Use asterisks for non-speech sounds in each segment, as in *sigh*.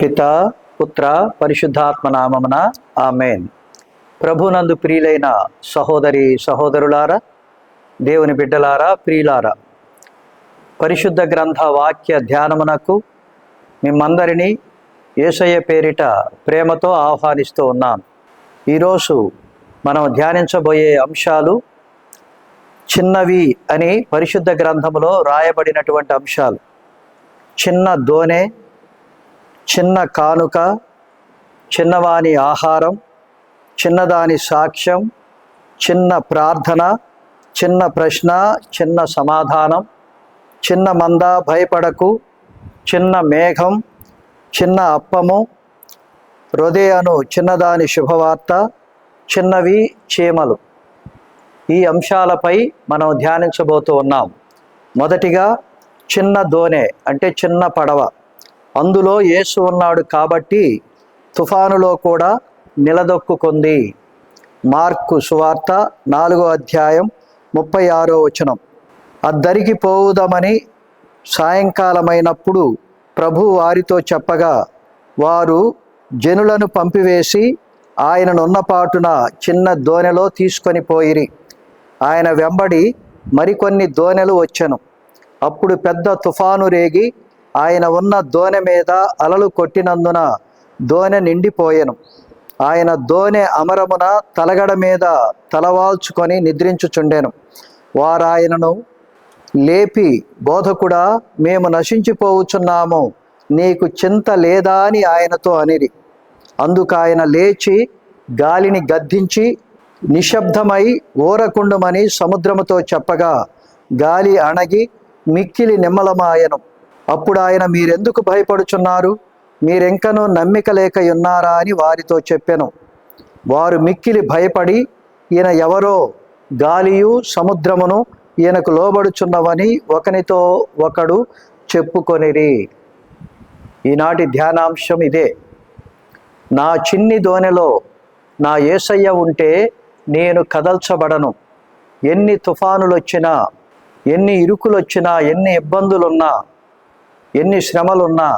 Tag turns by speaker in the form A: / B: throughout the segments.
A: పిత పుత్ర పరిశుద్ధాత్మ నామమున ఆమెన్. ప్రభునందు ప్రియులైన సహోదరి సహోదరులారా దేవుని బిడ్డలారా ప్రియులారా పరిశుద్ధ గ్రంథ వాక్య ధ్యానమునకు మిమ్మందరినీ యేసయ్య పేరిట ప్రేమతో ఆహ్వానిస్తూ ఉన్నాను ఈరోజు మనం ధ్యానించబోయే అంశాలు చిన్నవి అని పరిశుద్ధ గ్రంథములో రాయబడినటువంటి అంశాలు. చిన్న దోనె చిన్న కానుక చిన్నవాని ఆహారం చిన్నదాని సాక్ష్యం చిన్న ప్రార్థన చిన్న ప్రశ్న చిన్న సమాధానం చిన్న మంద భయపడకు చిన్న మేఘం చిన్న అప్పము హృదయను చిన్నదాని శుభవార్త చిన్నవి చీమలు. ఈ అంశాలపై మనం ధ్యానించబోతూ ఉన్నాం. మొదటిగా చిన్న దోనె అంటే చిన్న పడవ. అందులో యేసు ఉన్నాడు కాబట్టి తుఫానులో కూడా నిలదొక్కుంది మార్కు సువార్త నాలుగో అధ్యాయం ముప్పై ఆరో వచనం. అద్దరికి పోవుదామని సాయంకాలమైనప్పుడు ప్రభు వారితో చెప్పగా వారు జనులను పంపివేసి ఆయననున్న పాటున చిన్న దోణెలో తీసుకొని పోయిరి. ఆయన వెంబడి మరికొన్ని దోణెలు వచ్చెను. అప్పుడు పెద్ద తుఫాను రేగి ఆయన ఉన్న దోణె మీద అలలు కొట్టినందున దోణె నిండిపోయెను. ఆయన దోణె అమరమున తలగడ మీద తలవాల్చుకొని నిద్రించుచుండెను. వారాయనను లేపి బోధకుడా మేము నశించిపోవచ్చున్నాము నీకు చింత లేదా అని ఆయనతో అనిరి. అందుకు ఆయన లేచి గాలిని గద్దించి నిశ్శబ్దమై ఊరకుండమని సముద్రముతో చెప్పగా గాలి అణగి మిక్కిలి నిమ్మలమాయను. అప్పుడు ఆయన మీరెందుకు భయపడుచున్నారు? మీరెంకనూ నమ్మిక లేక ఉన్నారా అని వారితో చెప్పెను. వారు మిక్కిలి భయపడి ఈయన ఎవరో? గాలియు సముద్రమును ఈయనకు లోబడుచున్నవని ఒకనితో ఒకడు చెప్పుకొనిరి. ఈనాటి ధ్యానాంశం ఇదే. నా చిన్ని దోనెలో నా ఏసయ్య ఉంటే నేను కదల్చబడను. ఎన్ని తుఫానులు వచ్చినా ఎన్ని ఇరుకులు వచ్చినా ఎన్ని ఇబ్బందులున్నా ఎన్ని శ్రమలున్నా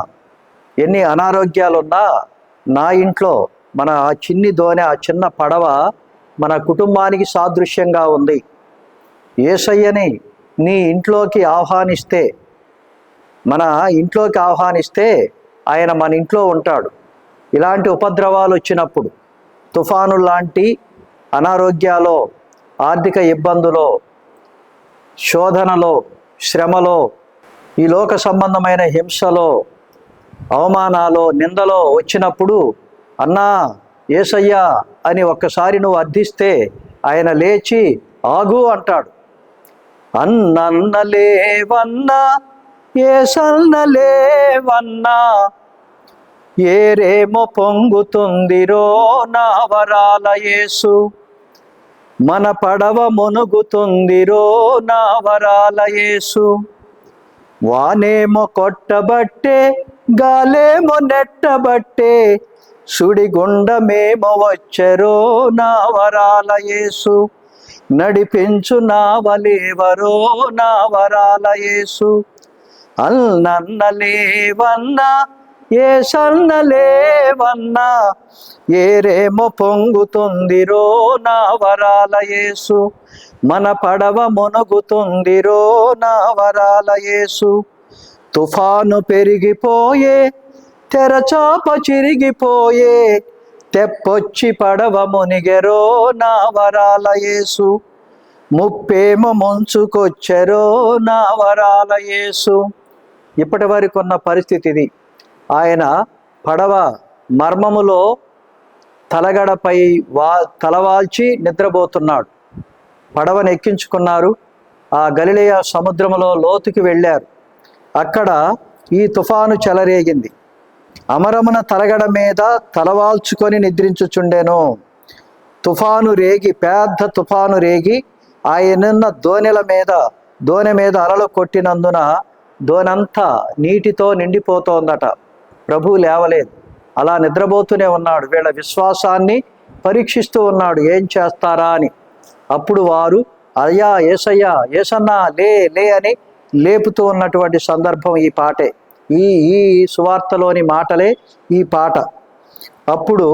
A: ఎన్ని అనారోగ్యాలున్నా నా ఇంట్లో మన ఆ చిన్ని దోణె ఆ చిన్న పడవ మన కుటుంబానికి సాదృశ్యంగా ఉంది. ఏసయ్యని నీ ఇంట్లోకి ఆహ్వానిస్తే మన ఇంట్లోకి ఆహ్వానిస్తే ఆయన మన ఇంట్లో ఉంటాడు. ఇలాంటి ఉపద్రవాలు వచ్చినప్పుడు తుఫాను లాంటి అనారోగ్యాలో ఆర్థిక ఇబ్బందులో శోధనలో శ్రమలో ఈ లోక సంబంధమైన హింసలో అవమానాలు నిందలో వచ్చినప్పుడు అన్నా ఏసయ్యా అని ఒక్కసారి నువ్వు అర్థిస్తే ఆయన లేచి ఆగు అంటాడు. అన్నన్నలేవన్నా ఏసన్నలేవన్నా ఏరేమో పొంగుతుందిరో నా వరాల యేసు మన పడవ మునుగుతుందిరో నా వరాల యేసు వానేమో కొట్టబట్టే గాలేమో నెట్టబట్టే సుడిగుండమేమో వచ్చరో నా వరాల యేసు. నడిపించు నావలేవరో నా వరాల యేసు. అల్నన్నలేవన్నా ఏ సన్నలేవన్నా ఏరేమో పొంగుతుందిరో నా వరాల యేసు. మన పడవ మునుగుతుందిరో నా వరాల యేసు. తుఫాను పెరిగిపోయే తెరచాప చిరిగిపోయే తెప్పొచ్చి పడవ మునిగెరో నా వరాల యేసు. ముప్పేమో ముంచుకొచ్చెరో నా వరాల యేసు. ఇప్పటి వరకు ఉన్న పరిస్థితి ఇది ఆయన పడవ మర్మములో తలగడపై వా తలవాల్చి నిద్రపోతున్నాడు. పడవను ఎక్కించుకున్నారు. ఆ గలిలయ సముద్రములో లోతుకి వెళ్ళారు. అక్కడ ఈ తుఫాను చెలరేగింది. అమరమున తలగడ మీద తలవాల్చుకొని నిద్రించుచుండెను. తుఫాను రేగి పెద్ద తుఫాను రేగి ఆయనున్న దోణెల మీద దోణె మీద అలలు కొట్టినందున దోనంతా నీటితో నిండిపోతోందట. ప్రభు లేవలేదు. అలా నిద్రపోతూనే ఉన్నాడు. వీళ్ళ విశ్వాసాన్ని పరీక్షిస్తూ ఉన్నాడు. ఏం చేస్తారా అని. అప్పుడు వారు అయ్యా ఏసయ్యా ఏసన్నా లే లే అని లేపుతూ ఉన్నటువంటి సందర్భం ఈ పాటే. ఈ ఈ సువార్తలోని మాటలే ఈ పాట. అప్పుడు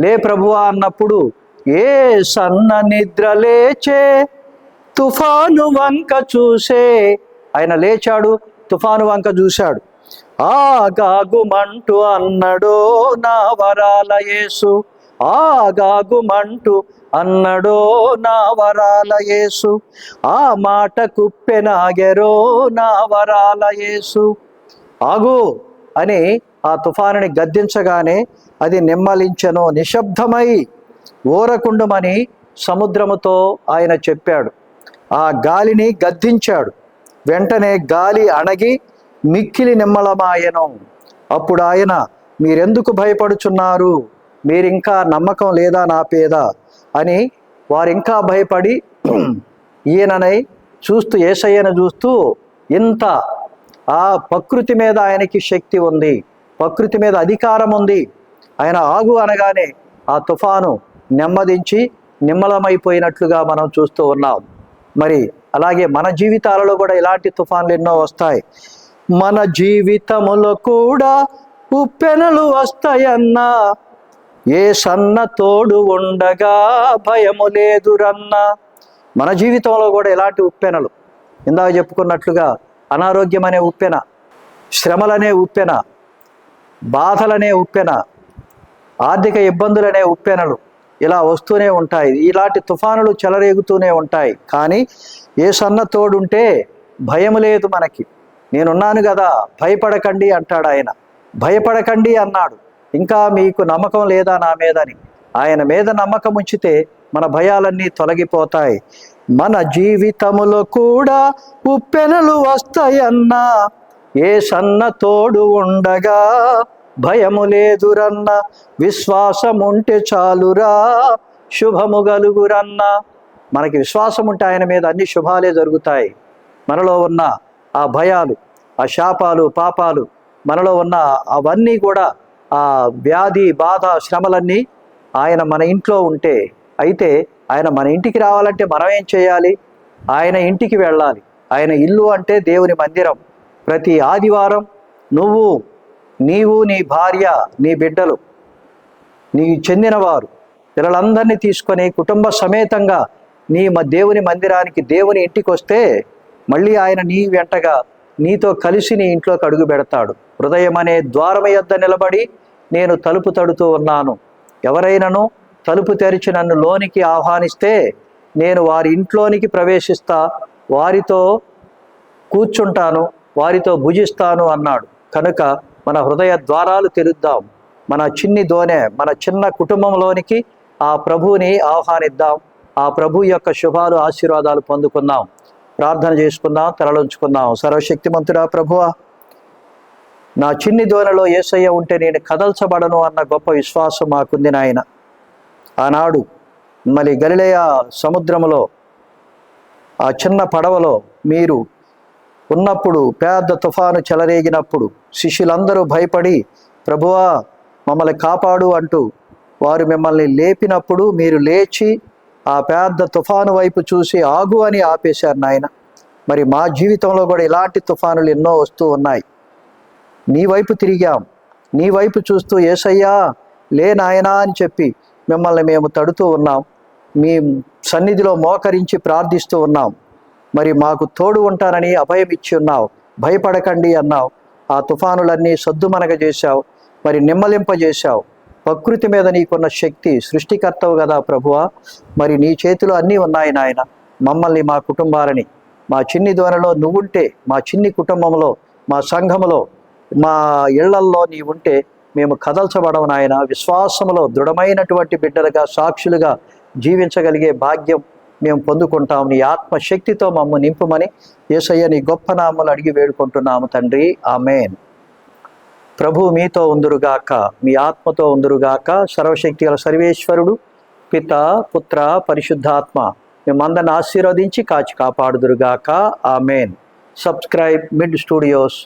A: లే ప్రభువా అన్నప్పుడు ఏ సన్న నిద్ర లేచే తుఫాను వంక చూసే. ఆయన లేచాడు తుఫాను వంక చూశాడు. ఆగాగుమంటూ అన్నడో నా వరాల యేసు. ఆగాగుమంటూ అన్నడో నా వరాల యేసు. ఆ మాట కుప్పెనాగెరో నా వరాల యేసు. ఆగు అని ఆ తుఫానుని గద్దించగానే అది నిమ్మలించను నిశ్శబ్దమై ఓరకుండుమని సముద్రముతో ఆయన చెప్పాడు. ఆ గాలిని గద్దించాడు. వెంటనే గాలి అణగి మిక్కిలి నిమ్మలమాయను. అప్పుడు ఆయన మీరెందుకు భయపడుచున్నారు? మీరింకా నమ్మకం లేదా నా పేద? అని వారింకా భయపడి *clears throat* ఈయననై చూస్తూ ఏసయ్యను చూస్తూ ఇంత ఆ ప్రకృతి మీద ఆయనకి శక్తి ఉంది. ప్రకృతి మీద అధికారం ఉంది. ఆయన ఆగు అనగానే ఆ తుఫాను నెమ్మదించి నిమ్మలమైపోయినట్లుగా మనం చూస్తూ ఉన్నాం. మరి అలాగే మన జీవితాలలో కూడా ఇలాంటి తుఫాన్లు ఎన్నో వస్తాయి. మన జీవితములో కూడా ఉప్పెనలు వస్తాయన్నా. ఏ సన్న తోడు ఉండగా భయము లేదురన్నా. మన జీవితంలో కూడా ఎలాంటి ఉప్పెనలు? ఇందాక చెప్పుకున్నట్లుగా అనారోగ్యం అనే ఉప్పెన శ్రమలనే ఉప్పెన బాధలనే ఉప్పెన ఆర్థిక ఇబ్బందులనే ఉప్పెనలు ఇలా వస్తూనే ఉంటాయి. ఇలాంటి తుఫానులు చెలరేగుతూనే ఉంటాయి. కానీ ఏ సన్న తోడుంటే భయం లేదు మనకి. నేనున్నాను కదా భయపడకండి అంటాడు ఆయన. భయపడకండి అన్నాడు. ఇంకా మీకు నమ్మకం లేదా నా మీదని? ఆయన మీద నమ్మకం ఉంచితే మన భయాలన్నీ తొలగిపోతాయి. మన జీవితములో కూడా ఉప్పెనలు వస్తాయన్నా. ఏ సన్న తోడు ఉండగా భయము లేదురన్న. విశ్వాసం ఉంటే చాలురా శుభము గలుగురన్న. మనకి విశ్వాసం ఉంటే ఆయన మీద అన్ని శుభాలే జరుగుతాయి. మనలో ఉన్న ఆ భయాలు ఆ శాపాలు పాపాలు మనలో ఉన్న అవన్నీ కూడా ఆ వ్యాధి బాధ శ్రమలన్నీ ఆయన మన ఇంట్లో ఉంటే అయితే ఆయన మన ఇంటికి రావాలంటే మనం ఏం చేయాలి? ఆయన ఇంటికి వెళ్ళాలి. ఆయన ఇల్లు అంటే దేవుని మందిరం. ప్రతి ఆదివారం నువ్వు నీవు నీ భార్య నీ బిడ్డలు నీ చెందినవారు పిల్లలందరినీ తీసుకొని కుటుంబ సమేతంగా నీ మా దేవుని మందిరానికి దేవుని ఇంటికి వస్తే మళ్ళీ ఆయన నీ వెంటగా నీతో కలిసి నీ ఇంట్లోకి అడుగు పెడతాడు. హృదయం అనే ద్వారం యొద్ద నిలబడి నేను తలుపు తడుతూ ఉన్నాను. ఎవరైనాను తలుపు తెరిచి నన్ను లోనికి ఆహ్వానిస్తే నేను వారి ఇంట్లోనికి ప్రవేశిస్తా వారితో కూర్చుంటాను వారితో భుజిస్తాను అన్నాడు. కనుక మన హృదయ ద్వారాలు తెరుద్దాం. మన చిన్ని దోనె మన చిన్న కుటుంబంలోనికి ఆ ప్రభువుని ఆహ్వానిద్దాం. ఆ ప్రభు యొక్క శుభాలు ఆశీర్వాదాలు పొందుకుందాం. ప్రార్థన చేసుకుందాం తరలించుకుందాం సర్వశక్తిమంతుడా ప్రభువ నా చిన్ని దోనెలో ఏసయ్య ఉంటే నేను కదల్చబడను అన్న గొప్ప విశ్వాసం మాకుంది నాయన. ఆనాడు మళ్ళీ గలిలయ సముద్రంలో ఆ చిన్న పడవలో మీరు ఉన్నప్పుడు పెద్ద తుఫాను చెలరేగినప్పుడు శిష్యులందరూ భయపడి ప్రభువా మమ్మల్ని కాపాడు అంటూ వారు మిమ్మల్ని లేపినప్పుడు మీరు లేచి ఆ పెద్ద తుఫాను వైపు చూసి ఆగు అని ఆపేశారు నాయన. మరి మా జీవితంలో కూడా ఇలాంటి తుఫానులు ఎన్నో వస్తూ ఉన్నాయి. నీ వైపు తిరిగాం. నీ వైపు చూస్తూ ఏసయ్యా లే నాయనా అని చెప్పి మిమ్మల్ని మేము తడుతూ ఉన్నాం. మీ సన్నిధిలో మోకరించి ప్రార్థిస్తూ ఉన్నాం. మరి మాకు తోడు ఉంటానని అభయం ఇచ్చి ఉన్నావు. భయపడకండి అన్నావు. ఆ తుఫానులన్నీ సద్దుమనగ చేశావు మరి నిమ్మలింపజేశావు. ప్రకృతి మీద నీకున్న శక్తి సృష్టికర్తవు కదా ప్రభువా. మరి నీ చేతిలో అన్నీ ఉన్నాయి నాయన. మమ్మల్ని మా కుటుంబాలని మా చిన్ని ధ్వనిలో నువ్వుంటే మా చిన్ని కుటుంబంలో మా సంఘములో మా ఇళ్ళల్లో నీ ఉంటే మేము కదల్చబడము నాయన. విశ్వాసములో దృఢమైనటువంటి బిడ్డలుగా సాక్షులుగా జీవించగలిగే భాగ్యం మేము పొందుకుంటాం. నీ ఆత్మశక్తితో మమ్మ నింపుమని ఏసయ్య నీ గొప్ప నామలు అడిగి వేడుకుంటున్నాము తండ్రి. ఆమెన్. ప్రభు మీతో ఉందురుగాక మీ ఆత్మతో ఉందురుగాక సర్వశక్తి గల సర్వేశ్వరుడు పిత పుత్ర పరిశుద్ధాత్మ మిమ్మందరిని ఆశీర్వదించి కాచి కాపాడుదురుగాక. ఆ main subscribe mid studios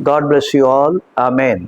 A: God bless you all ఆ మెయిన్